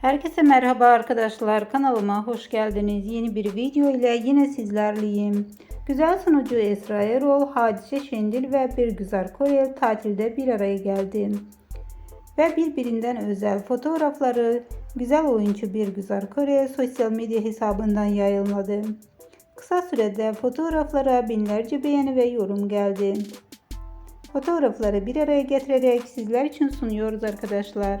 Herkese merhaba arkadaşlar. Kanalıma hoş geldiniz. Yeni bir video ile yine sizlerleyim. Güzel sunucu Esra Erol, Hadise Şendil ve Birgüzar Korel tatilde bir araya geldi. Ve birbirinden özel fotoğrafları güzel oyuncu Birgüzar Korel sosyal medya hesabından yayınladı. Kısa sürede fotoğraflara binlerce beğeni ve yorum geldi. Fotoğrafları bir araya getirerek sizler için sunuyoruz arkadaşlar.